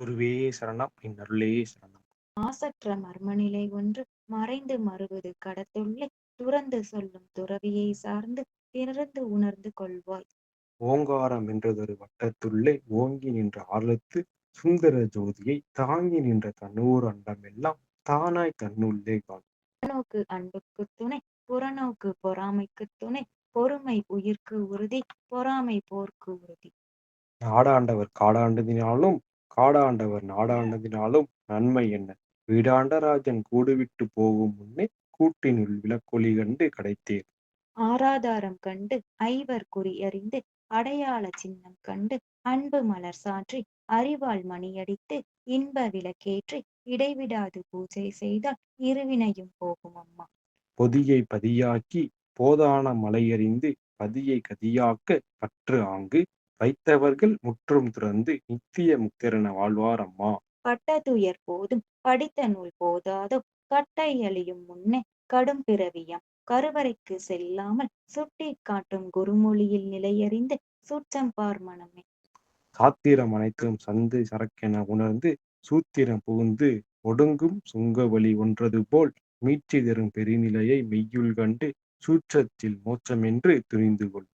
குருவே சரணம் என் அருளே சரணம். மாசற்ற மர்மநிலை ஒன்று மறைந்து மறுவது கடத்துள்ளே துறந்து சொல்லும் துறவியை சார்ந்து திறந்து உணர்ந்து கொள்வாய். ஓங்காரம் என்றதொரு வட்டத்துள்ளே ஓங்கி நின்ற ஆழத்து சுந்தர ஜோதியை தாங்கி நின்ற தன்னூர் அண்டமெல்லாம் தானாய் தன்னுள்ளே காண். புறநோக்கு அன்புக்கு துணை புறநோக்கு பொறாமைக்கு துணை பொறுமை உயிர்க்கு உறுதி பொறாமை போர்க்கு உறுதி. நாடாண்டவர் காடாண்டதினாலும் காடாண்டவர் நாடாண்டதினாலும் நன்மை என்ன? வீடாண்டராஜன் கூடுவிட்டு போகும் முன்னே கூட்டினுள் விளக்கொளி கண்டு கடைத்தேன். ஆராதாரம் கண்டு ஐவர் குறியறிந்து அடையாள சின்னம் கண்டு அன்பு மலர் சாற்றி அறிவாள் மணியடித்து இன்ப விளக்கேற்றி இடைவிடாது பூஜை செய்தால் இருவினையும் போகும் அம்மா. பொதியை பதியாக்கி போதான மலையறிந்து பதியை கதியாக்க பற்று ஆங்கு வைத்தவர்கள் முற்றும் துறந்து நித்திய முக்தரென வாழ்வார் அம்மா பட்ட துயர் போதும் படித்த நூல் போதாதோ கட்டை அழியும் முன்னே கடும் பிறவியம். கருவறைக்கு செல்லாமல் சுட்டி காட்டும் குருமொழியில் நிலையறிந்து சுற்றம் பார் மனமே. சாத்திரம் அனைத்தும் சந்து சரக்கென உணர்ந்து சூத்திரம் புகுந்து ஒடுங்கும் சுங்கவழி ஒன்றது போல் மீட்சி தரும் பெருநிலையை மெய்யுள் கண்டு சூற்றத்தில் மோட்சமென்று துணிந்து கொள்.